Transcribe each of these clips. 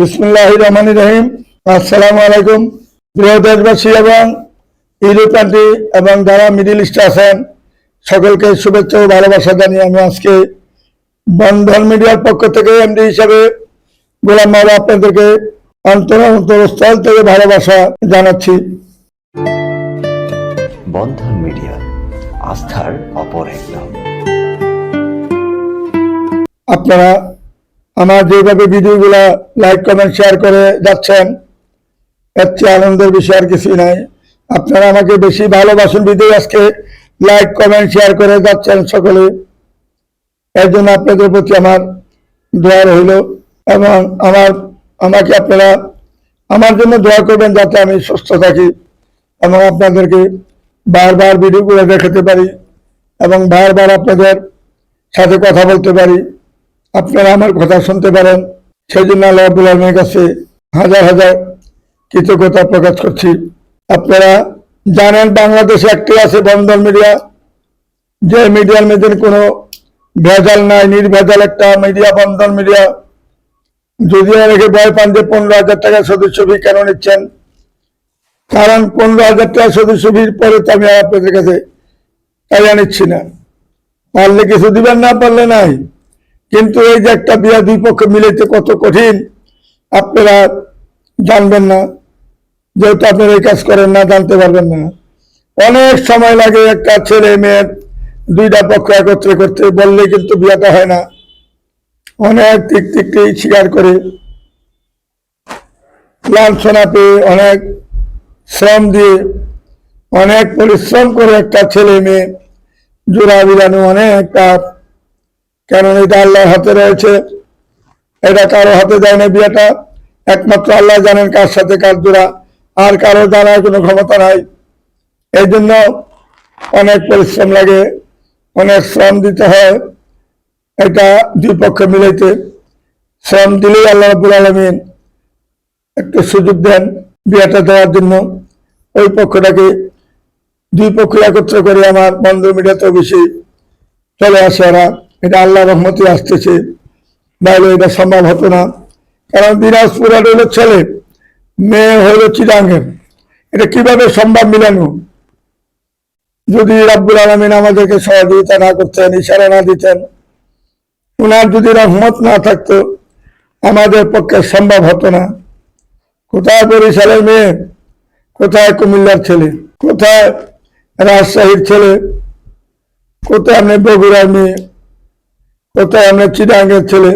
বিসমুল্লাহ রহমান রহিম। আসসালামু আলাইকুম। প্রিয় দেশবাসী এবং ইউরোপান্টি এবং যারা মিডিল ইস্টে আছেন সকলকে শুভেচ্ছা ও ভালোবাসা জানিয়ে আমি আজকে বন্ধন মিডিয়ার পক্ষ থেকে এমডি হিসাবে গোলাম মারা আপনাদেরকে অন্তর অন্তরস্থল থেকে ভালোবাসা জানাচ্ছি। বন্ধন মিডিয়া আস্থার অপর এক নাম আপনারা আমার যেভাবে ভিডিওগুলা লাইক কমেন্ট শেয়ার করে যাচ্ছেন, এর চেয়ে আনন্দের বিষয় আর কিছুই নাই। আপনারা আমাকে বেশি ভালোবাসুন ভিডিও আজকে। লাইক কমেন্ট শেয়ার করে যাচ্ছেন সকলে। এর জন্য আপনাদের প্রতি আমার দোয়া রইল এবং আমার, আমাকে আপনারা আমার জন্য দোয়া করবেন যাতে আমি সুস্থ থাকি এবং আপনাদেরকে বারবার ভিডিওগুলো দেখাতে পারি এবং বারবার আপনাদের সাথে কথা বলতে পারি। আপনারা আমার কথা শুনতে পারেন। সেই জন্য আল্লাহ আব্দুল আলমের কাছে হাজার হাজার কৃতজ্ঞতা প্রকাশ করছি। আপনারা জানেন বাংলাদেশে একটি আছে বন্ধন মিডিয়া। যে মিডিয়ার মধ্যে কোনো ভেজাল নাই, নির্ভেজাল একটা মিডিয়া, বন্ধন মিডিয়া। যদি অনেকে ভয় পান যে পনেরো হাজার টাকা সদস্য ফি কেন নিচ্ছেন? কারণ পনেরো হাজার টাকা সদস্য ফির পরে তো আমি আপনাদের কাছে তাই নিচ্ছি না। পারলে কিছু দিবেন না, পারলে নাই। কিন্তু এই যে একটা বিয়া দুই পক্ষ মিলাইতে কত কঠিন, আপনারা জানবেন না। যেহেতু আপনারা এই কাজ করেন না, জানতে পারবেন না। অনেক সময় লাগে একটা ছেলে মেয়ের দুইটা পক্ষ একত্রে করতে বললে কিন্তু বিয়াটা হয় না। অনেক দিক থেকে স্বীকার করে, লাঞ্ছনা পেয়ে অনেক শ্রম দিয়ে, অনেক পরিশ্রম করে একটা ছেলে মেয়ে জোড়া বিলানো অনেক কাপ কারণ এটা আল্লাহর হাতে রয়েছে। এটা কারও হাতে দেয় না বিয়েটা। একমাত্র আল্লাহ জানেন কার সাথে কার জোড়া। আর কারও জানার কোনো ক্ষমতা নাই। এই জন্য অনেক পরিশ্রম লাগে, অনেক শ্রম দিতে হয় এটা দুই পক্ষে মিলাইতে। শ্রম দিলেই আল্লাহ রাবুল আলমিন একটু সুযোগ দেন বিয়েটা দেওয়ার জন্য। ওই পক্ষটাকে দুই পক্ষ একত্র করে আমার বন্ধু মিডিয়াতে বেশি চলে আসে ওরা। এটা আল্লাহ রহমতে আসতেছে। নাহলে এটা সম্ভব হতো না। কারণ দিনাজপুর হলো ছেলে, মেয়ে হলো চিরাঙ্গের এটা কীভাবে সম্ভব মিলানো? যদি রাব্বুল আলমিন আমাদেরকে সহযোগিতা না করতেন, ইশারা না দিতেন ওনার যদি রহমত না থাকতো, আমাদের পক্ষে সম্ভব হতো না। কোথায় বরিশালের মেয়ে? কোথায় কুমিল্লার ছেলে? কোথায় রাজশাহীর ছেলে? কোথায় আপনি বগুড়ার মেয়ে? কোথায় আপনার চিটাঙ্গের ছেলে,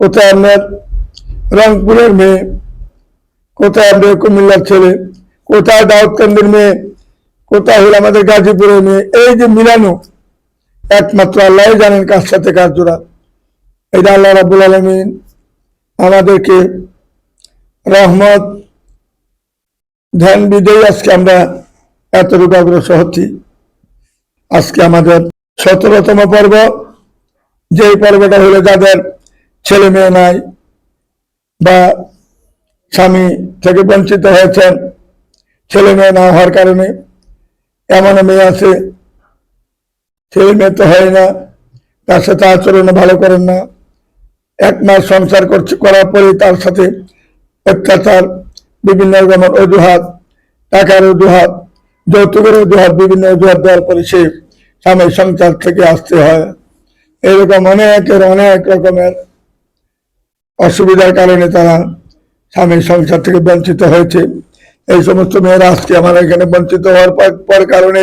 কোথায় আপনার রংপুরের মেয়ে, কোথায় আপনার কুমিল্লার ছেলে, কোথায় দাউদকান্দির মেয়ে, কোথায় হলো আমাদের গাজীপুরের মেয়ে, এই যে মিলানো, একমাত্র আল্লাহ জানেন কার সাথে কার জোড়া। এটা আল্লাহ রাবুল আলমিন আমাদেরকে রহমত ধ্যান বিদেই আজকে আমরা এতটুকু অগ্রসর হচ্ছি। আজকে আমাদের সতেরোতম পর্ব। যে পর্বটা হলে যাদের ছেলে মেয়ে নাই বা স্বামী থেকে বঞ্চিত হয়েছেন, ছেলে মেয়ে না হওয়ার কারণে এমন মেয়ে আছে, ছেলে মেয়ে তো হয় না, তার সাথে আচরণ ভালো করেন না, এক মাস সংসার করছে, করার পরে তার সাথে অত্যাচার, বিভিন্ন রকমের অজুহাত, টাকার অজুহাত, যৌতুকের অজুহাত, বিভিন্ন অজুহাত দেওয়ার পরে সে স্বামীর সংসার থেকে আসতে হয়। এরকম অনেকের অনেক রকমের অসুবিধার কারণে তারা স্বামীর সংসার থেকে বঞ্চিত হয়েছে। এই সমস্ত মেয়েরা আজকে আমার এখানে বঞ্চিত হওয়ার পর কারণে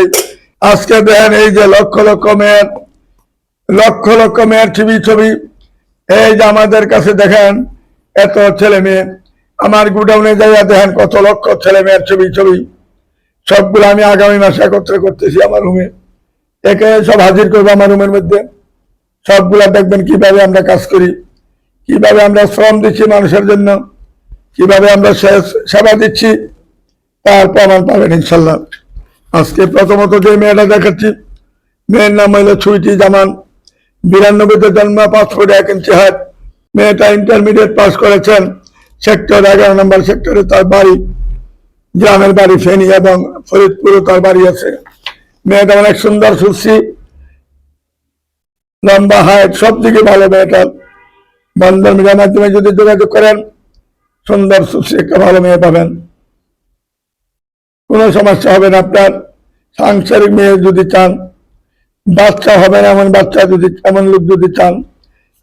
আজকে দেখেন এই যে লক্ষ লক্ষ মেয়ের, লক্ষ লক্ষ মেয়ের ছবি ছবি এই যে আমাদের কাছে দেখেন, এত ছেলে মেয়ে। আমার গুডাউনে যাইয়া দেখেন কত লক্ষ ছেলে মেয়ের ছবি ছবি সবগুলো আমি আগামী মাসে একত্রে করতেছি আমার রুমে। একে সব হাজির করব আমার রুমের মধ্যে। সবগুলা দেখবেন কীভাবে আমরা কাজ করি, কীভাবে আমরা শ্রম দিচ্ছি মানুষের জন্য, কীভাবে আমরা সেবা দিচ্ছি, তার প্রমাণ পাবেন ইনশাল্লাহ। আজকে প্রথমত যে মেয়েটা দেখাচ্ছি, মেয়ের নাম হইল ছুইটি জামান। বিরানব্বইতে জন্ম, পাঁচ ফুট এক ইঞ্চি হাত মেয়েটা ইন্টারমিডিয়েট পাস করেছেন সেক্টর এগারো নম্বর সেক্টরে তার বাড়ি, গ্রামের বাড়ি ফেনী এবং ফরিদপুরে তার বাড়ি আছে। মেয়েটা অনেক সুন্দর সুশ্রী লম্বা হাইট সব দিকে ভালো মেয়েটা। বন্ধন মিডিয়ার মাধ্যমে যদি যোগাযোগ করেন, সুন্দর সুশ্রী একটা ভালো মেয়ে পাবেন। কোনো সমস্যা হবে না আপনার। সাংসারিক মেয়ে যদি চান, বাচ্চা হবে না এমন বাচ্চা যদি, এমন লোক যদি চান,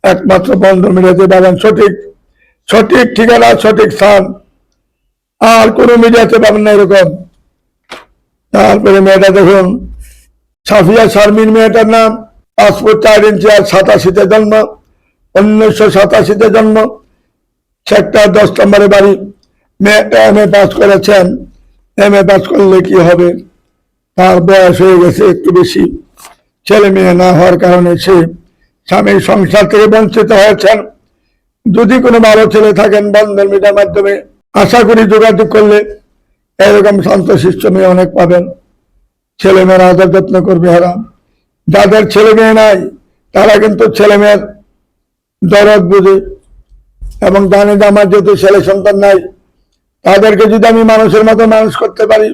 একমাত্র বন্ধ মিডিয়াতে পাবেন সঠিক সঠিক ঠিকানা, সঠিক স্থান। আর কোনো মিডিয়াতে পাবেন না এরকম। তারপরে মেয়েটা দেখুন, সাফিয়া শারমিন মেয়েটার নাম। পাসপোর্ট চার ইঞ্চি আর সাতাশিতে জন্ম, উনিশশো সাতাশিতে জন্ম সেক্টর দশ নম্বরে বাড়ি। মেয়েটা এম এ পাস করেছেন। এম এ পাস করলে কি হবে? তার বয়স হয়ে গেছে একটু বেশি। ছেলে মেয়ে না হওয়ার কারণে সে স্বামীর সংসার থেকে বঞ্চিত হয়েছেন। যদি কোনো ভালো ছেলে থাকেন বন্ধন মিটার মাধ্যমে, আশা করি যোগাযোগ করলে এরকম শান্তশিষ্ট মেয়ে অনেক পাবেন। ছেলে মেয়েরা আদর যত্ন করবে হারাম। যাদের ছেলে মেয়ে নাই, তারা কিন্তু ছেলে মেয়ের দরদ বুঝে। এবং জানে যে আমার যেহেতু ছেলে সন্তান নাই, তাদেরকে যদি আমি মানুষের মতো মানুষ করতে পারি,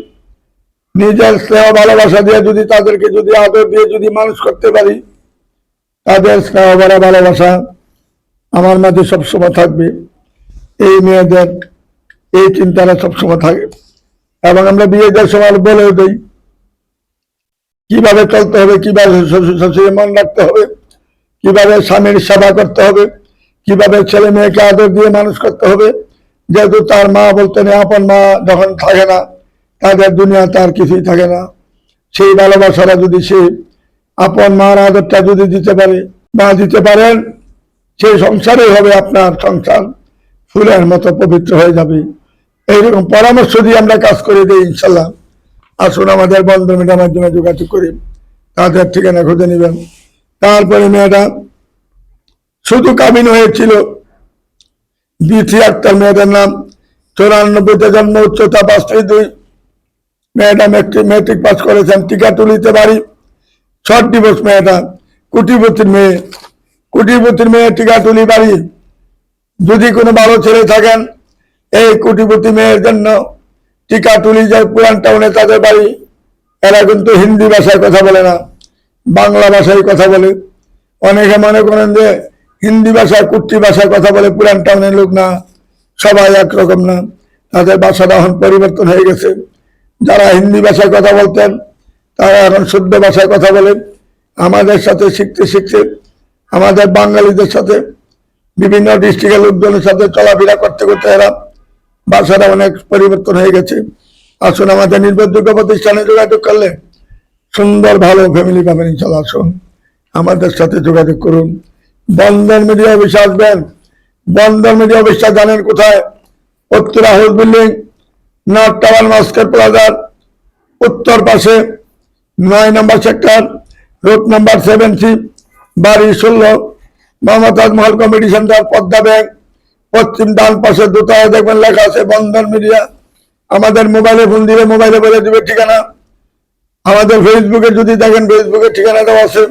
নিজের স্নেহ ভালোবাসা দিয়ে যদি তাদেরকে যদি আদর দিয়ে যদি মানুষ করতে পারি, তাদের স্নেহ ভরা ভালোবাসা আমার মাঝে সবসময় থাকবে। এই মেয়েদের এই চিন্তাটা সবসময় থাকে। এবং আমরা বিয়ে দেওয়ার সময় বলেও দিই কীভাবে চলতে হবে, কীভাবে শ্বশুর শাশুড়ি মন রাখতে হবে, কীভাবে স্বামীর সেবা করতে হবে, কীভাবে ছেলে মেয়েকে আদর দিয়ে মানুষ করতে হবে, যেহেতু তার মা বলতে নেই আপন মা যখন থাকে না, তাদের দুনিয়া তার কিছুই থাকে না। সেই ভালোবাসারা যদি সে আপন মার আদরটা যদি দিতে পারে মা দিতে পারেন, সেই সংসারে হবে আপনার সংসার। ফুলের মতো পবিত্র হয়ে যাবে। এইরকম পরামর্শ দিয়ে আমরা কাজ করে দিই, ইনশাল্লাহ। আসুন আমাদের বন্ধ মিডিয়ার মাধ্যমে যোগাযোগ করি। তাদের ঠিকানা খুঁজে নেবেন। তারপরে মেয়েটা শুধু কামিন হয়েছিল। বিথি আক্তার মেয়েটার নাম চৌরানব্বইতে জন্ম উচ্চতা পাঁচ থেকে দুই। মেয়েটা মেট্রিক মেট্রিক পাস করেছেন টিকা তুলিতে পারি শর্ট দিবস মেয়েটা কুটিপতির মেয়ে। কুটিপতির মেয়ে টিকা তুলি বাড়ি। যদি কোনো ভালো ছেলে থাকেন, এই কুটিপতি মেয়ের জন্য টিকা তুলি যায় পুরান টাউনে তাদের বাড়ি। এরা কিন্তু হিন্দি ভাষায় কথা বলে না, বাংলা ভাষায় কথা বলে। অনেকে মনে করেন যে হিন্দি ভাষায়, কুর্তি ভাষায় কথা বলে, পুরান টাউনের লোক না, সবাই একরকম না। তাদের ভাষাটা এখন পরিবর্তন হয়ে গেছে। যারা হিন্দি ভাষায় কথা বলতেন, তারা এখন শুদ্ধ ভাষায় কথা বলে। আমাদের সাথে শিখতে শিখতে, আমাদের বাঙালিদের সাথে বিভিন্ন ডিস্ট্রিক্টের লোকজনের সাথে চলাফেরা করতে করতে এরা ভাষাটা অনেক পরিবর্তন হয়ে গেছে। আসুন আমাদের নির্ভরযোগ্য প্রতিষ্ঠানে যোগাযোগ করলে সুন্দর ভালো ফ্যামিলি পাবেন ইনশাল্লাহ আসুন। আমাদের সাথে যোগাযোগ করুন। বন্ধন মিডিয়া অফিসে আসবেন। বন্ধন মিডিয়া অফিসটা জানেন কোথায়? Uttara house building north tower master প্লাজার উত্তর পাশে নয় নম্বর sector road number seven C বাড়ি ষোলো, Mohammad Tajmahal committee centre Padma bank পশ্চিম ডান পাশে দোতলায় দেখবেন লেখা আছে বন্ধন মিডিয়া। আমাদের মোবাইলে ফোন দিলে মোবাইলে বলে দিবে ঠিকানা। আমাদের ফেসবুকে যদি দেখেন ফেসবুকে ঠিকানা দেওয়া আছে,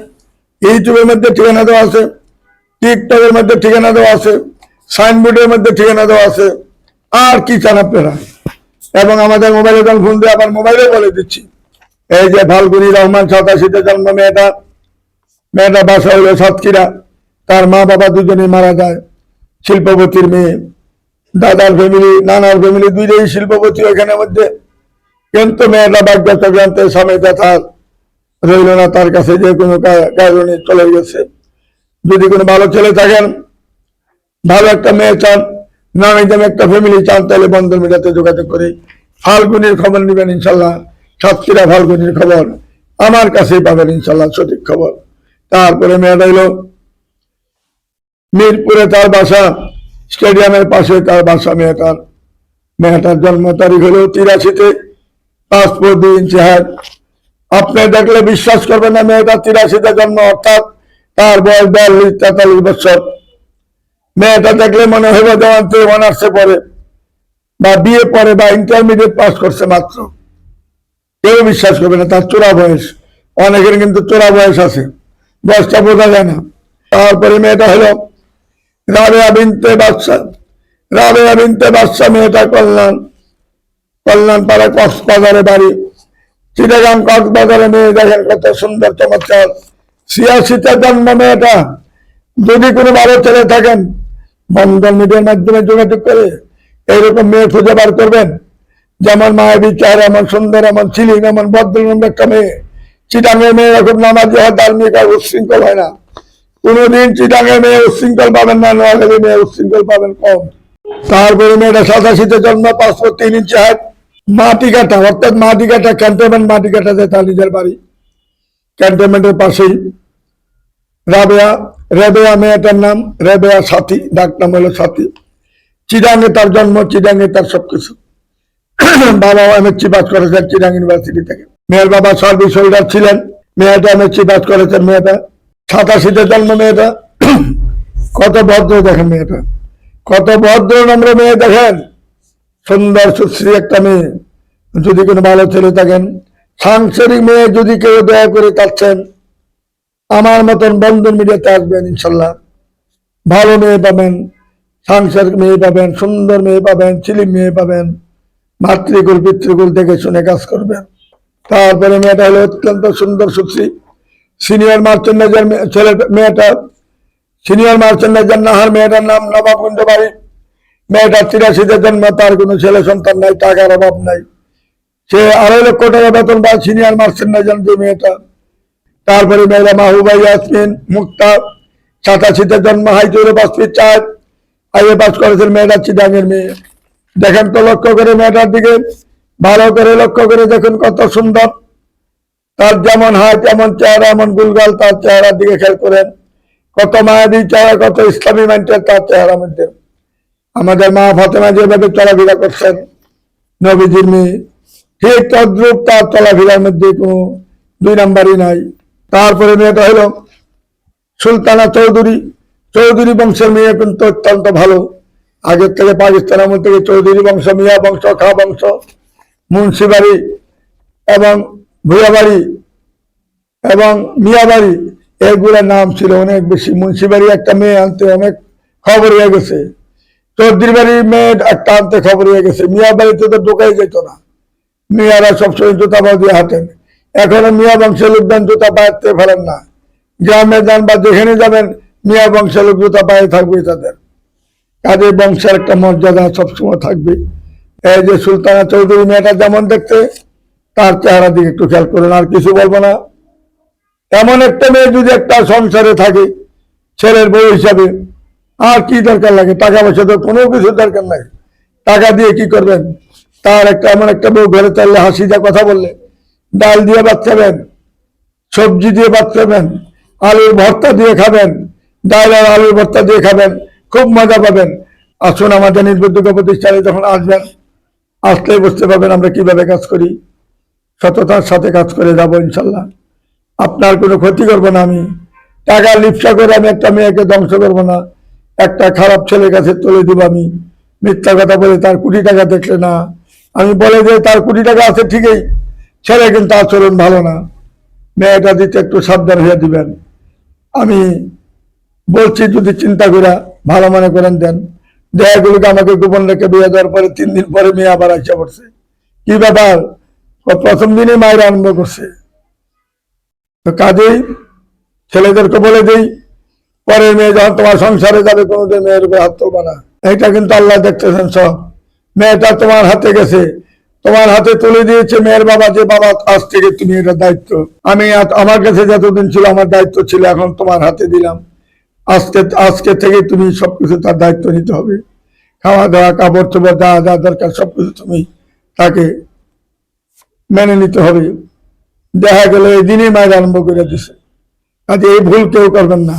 ইউটিউবের মধ্যে ঠিকানা দেওয়া আছে, টিকটকের মধ্যে ঠিকানা দেওয়া আছে, সাইনবোর্ডের মধ্যে ঠিকানা দেওয়া আছে, আর কি চান আপনারা? এবং আমাদের মোবাইলে যখন ফোন দিয়ে, আবার মোবাইলে বলে দিচ্ছি। এই যে ফাল্গুনি রহমান সাতাশিতে জন্ম মেয়েটা মেয়েটা বাসা হলো সাতক্ষীরা। তার মা বাবা দুজনেই মারা যায়। শিল্পপতির মেয়ে, দাদার ফ্যামিলি নানার ফ্যামিলি দুইটাই শিল্পপতি ওখানে মধ্যে। কিন্তু মেয়েটা ভাগ্য চক্রান্তে স্বামীটা তার রইল না, তার কাছে যে কোনো কারণে চলে গেছে। যদি কোনো ভালো ছেলে থাকেন, ভালো একটা মেয়ে চান নামি দামি একটা ফ্যামিলি চান, তাহলে বন্ধন মিডিয়াতে যোগাযোগ করে ফাল্গুনির খবর নেবেন ইনশাল্লাহ। সাতক্ষীরা ফাল্গুনির খবর, আমার কাছেই পাবেন ইনশাল্লাহ সঠিক খবর। তারপরে মেয়েটা হইল মিরপুরে তার বাসা, স্টেডিয়ামের পাশে তার বাসা মেয়েটার। মেয়েটার জন্ম তারিখ হলো তিরাশিতে। পাসপোর্ট দুই ইঞ্চি হাত আপনি দেখলে বিশ্বাস করবেন না, মেয়েটা তিরাশিতে জন্ম, অর্থাৎ তার বয়স বিয়াল্লিশ, তেতাল্লিশ বছর। মেয়েটা দেখলে মনে হবে যেমন তুই অনার্সে পড়ে, বা বিয়ে পড়ে বা ইন্টারমিডিয়েট পাস করছে মাত্র। কেউ বিশ্বাস করবে না, তার চোরা বয়স। অনেকের কিন্তু চোরা বয়স আছে, বয়সটা বোঝা যায় না। তারপরে মেয়েটা হলো রাবেয়া বিনতে বাদশা, রাবেয়া বিনতে বাদশা মেয়েটা কল্যাণ কল্যাণ পাড়া কক্সবাজারে বাড়ি। চিটাগাং কক্সবাজারে মেয়ে দেখেন কত সুন্দর চমৎকার। ছিয়াশিতে জন্ম মেয়েটা। যদি কোনো ভালো ছেলে থাকেন, বন্ধন মিডিয়ার মাধ্যমে যোগাযোগ করে। এইরকম মেয়ে খুঁজে বার করবেন। যেমন মায়াবী চেহারা এমন সুন্দর, এমন ছিলেন এমন ভদ্রনম্র একটা মেয়ে। চিটাঙ্গের মেয়ে এরকম নামাজি হয়, ধার্মিক হয়, উচ্ছৃঙ্খল হয় না। কোনোদিন চিটাঙ্গের মেয়ে পাবেন না নোয়াখালী মেয়ে পাবেন কম। তারপরে মেয়েটা সাতাশিতে জন্ম পাঁচশো তিন ইঞ্চি অর্থাৎ মাটি কাটা ক্যান্টনমেন্ট তার নিজের বাড়ি। ক্যান্টনমেন্টের পাশেই রাবেয়া, রেবেয়া মেয়েটার নাম, রেবেয়া সাথী, ডাক নাম হলো সাথী। চিডাঙ্গে তার জন্ম চিডাঙ্গে তার সবকিছু। বাবা এমএসসি পাস করেছেন চিডাং ইউনিভার্সিটি থেকে। মেয়ের বাবা সার্ভিস হোল্ডার ছিলেন। মেয়েটা এমএসসি পাস করেছেন, মেয়েটা সাতাশিতে জন্ম মেয়েটা। কত ভদ্র দেখেন মেয়েটা। কত ভদ্র নম্র মেয়ে দেখেন। সুন্দর সুশ্রী একটা মেয়ে। যদি কোনো ভালো ছেলে থাকেন, সাংসারিক মেয়ে যদি কেউ দয়া করে চাচ্ছেন আমার মতন বন্ধন মিডিয়াতে আসবেন ইনশাল্লাহ। ভালো মেয়ে পাবেন, সাংসারিক মেয়ে পাবেন, সুন্দর মেয়ে পাবেন ছিলিম মেয়ে পাবেন, মাতৃকুল, পিতৃকুল দেখে শুনে কাজ করবেন। তারপরে মেয়েটা হলো অত্যন্ত সুন্দর সুশ্রী। সিনিয়র মার্চেন্ডাইজার ছেলে মেয়েটা, সিনিয়র মার্চেন্ডাইজার নাহার মেয়েটার নাম নবাবকুণ্ড বাড়ি মেয়েটা তিরাশিতে জন্ম, তার কোনো ছেলে সন্তান নাই, টাকার অভাব নাই। সে আড়াই লক্ষ টাকা বেতন পায় সিনিয়র মার্চেন্ডাইজার যে মেয়েটা। তারপরে মেয়েরা মাহুবা ইয়াসমিন মুক্তা সাতাশিতে জন্ম হাই চৌরে পাঁচ ফিট চার আইএ পাস করেছেন মেয়েটা চিডাঙের মেয়ে। দেখেন তো লক্ষ্য করে মেয়েটার দিকে, ভালো করে লক্ষ্য করে দেখুন কত সুন্দর। তার যেমন হাত, এমন চেহারা, এমন গুলগাল, তার চেহারার দিকে খেয়াল করেন। কত মায়াবী চেহারা, কত ইসলামী মাইন্ডের তার চেহারার মধ্যে। আমাদের মা ফাতেমা যেভাবে চলাফেরা করছেন, নবীজির মেয়ে, ঠিক তদ্রুপ তার চলাফেরার মধ্যে কোনো দুই নাম্বারই নাই। তারপরে মেয়েটা হলো সুলতানা চৌধুরী। চৌধুরী বংশের মেয়ে কিন্তু অত্যন্ত ভালো। আগের থেকে পাকিস্তান আমল থেকে চৌধুরী বংশ, মিয়া বংশ, খা বংশ, মুন্সিবাড়ি এবং ভুয়াবাড়ি এবং মিয়াবাড়ি, এগুলোর নাম ছিল অনেক বেশি। মুন্সিবাড়ি একটা মেয়ে আনতে অনেক খবর হয়ে গেছে। চৌধুরী বাড়ির মেয়ে একটা আনতে খবর হয়ে গেছে। মিয়া বাড়িতে তো ঢোকাই যেত না। মিয়ারা সবসময় জুতা পা দিয়ে হাঁটেন। এখনও মিয়া বংশের লোকজন জুতা পায়ে ফেলেন না। গ্রামে যান বা যেখানে যাবেন, মিয়া বংশের লোক জুতা পায়ে থাকবে তাদের। কাজে বংশের একটা মর্যাদা সবসময় থাকবে। এই যে সুলতানা চৌধুরী মেয়েটা যেমন দেখতে তার চেহারা দিকে একটু খেয়াল করুন, আর কিছু বলব না। এমন একটা মেয়ে যদি একটা সংসারে থাকে, ছেলের বউ হিসাবে, আর কি দরকার লাগে? টাকা পয়সা তো কোনো কিছু দরকার নাই। টাকা দিয়ে কি করবেন? তার একটা এমন একটা বউ ঘরে চাইলে হাসি যা কথা বললে, ডাল দিয়ে বাচ্চাবেন সবজি দিয়ে বাচ্চাবেন আলুর ভর্তা দিয়ে খাবেন, ডাল আর আলুর ভর্তা দিয়ে খাবেন, খুব মজা পাবেন। আসুন আমাদের নির্বুদ্ধ প্রতিষ্ঠানে যখন আসবেন, আসলেই বুঝতে পারবেন আমরা কীভাবে কাজ করি। সততার সাথে কাজ করে যাব ইনশাল্লাহ। আপনার কোনো ক্ষতি করব না আমি। টাকা লিপসা করে আমি একটা মেয়েকে ধ্বংস করব না। একটা খারাপ ছেলের কাছে তুলে দিব আমি। মিথ্যা কথা বলে তার কোটি টাকা দেখলে না। আমি বলে যে তার কোটি টাকা আছে ঠিকই, ছেলে কিন্তু আচরণ ভালো না। মেয়েটা দিতে একটু সাবধান হয়ে দিবেন। আমি বলছি, যদি চিন্তা করে ভালো মনে করেন দেন। দেয়াগুলোকে আমাকে গোপন রেখে বিয়ে দেওয়ার পরে তিন দিন পরে মেয়ে আবার আসা পড়ছে। কি ব্যাপার? ও প্রথম দিনে মায়ের আনন্দ করছে। তো কাজেই ছেলেদেরকে বলে দেই, পরের মেয়ে যখন তোমার সংসারে যাবে, কোনোদিন মেয়ের উপরে হাত তুলবা না। এইটা কিন্তু আল্লাহ দেখতেছেন সব। মেয়েটা তোমার হাতে গেছে। তোমার হাতে তুলে দিয়েছে মেয়ের বাবা, যে বাবা আজ থেকে তুমি এটা দায়িত্ব। আমি আমার কাছে যতদিন ছিল, আমার দায়িত্ব ছিল, এখন তোমার হাতে দিলাম। আজকে আজকে থেকে তুমি সবকিছু তার দায়িত্ব নিতে হবে। খাওয়া দাওয়া, কাপড় চোপড় যা যা দরকার সবকিছু তুমি তাকে মেনে নিতে হবে। দেখা গেল এই দিনই মায়ের আরম্ভ করে দিছে। কাজে এই ভুল কেউ করবেন না।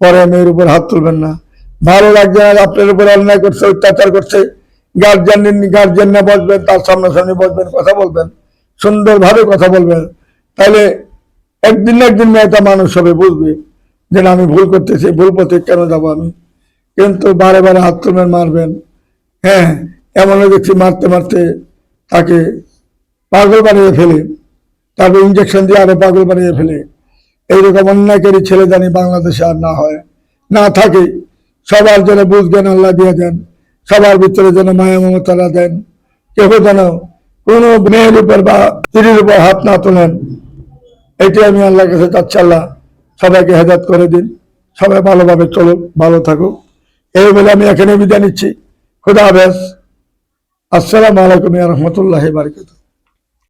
পরে মেয়ের উপর হাত তুলবেন না। ভালো লাগছে না, আপনার উপর অন্যায় করছে, অত্যাচার করছে। গার্জেন গার্জেন না বসবেন, তার সামনাসামনি বসবেন, কথা বলবেন, সুন্দরভাবে কথা বলবেন। তাহলে একদিন না একদিন মেয়েটা মানুষ হবে, বুঝবে যে আমি ভুল করতেছি, ভুল পথে কেন যাব আমি? কিন্তু বারে বারে হাত তুলবেন, মারবেন। হ্যাঁ এমনও দেখছি মারতে মারতে তাকে পাগল বানিয়ে ফেলে, তারপর ইঞ্জেকশন দিয়ে আরও পাগল বানিয়ে ফেলে। এইরকম অন্যায়কারী ছেলে জানি বাংলাদেশে আর না হয়। না থাকে। সবার যেন বুঝবেন আল্লাহ দিয়ে দেন। সবার ভিতরে যেন মায়া মমতারা দেন। কেউ যেন কোনো মেয়ের উপর বা স্ত্রীর উপর হাত না তোলেন। এটি আমি আল্লাহর কাছে চাচ্ছি আল্লাহ সবাইকে হেদাত করে দিন। সবাই ভালোভাবে চলুক, ভালো থাকুক। এই বলে আমি এখানে বিদায় নিচ্ছি। খুদা হাফেজ। আসসালামু আলাইকুম রহমতুল্লাহ বারকাত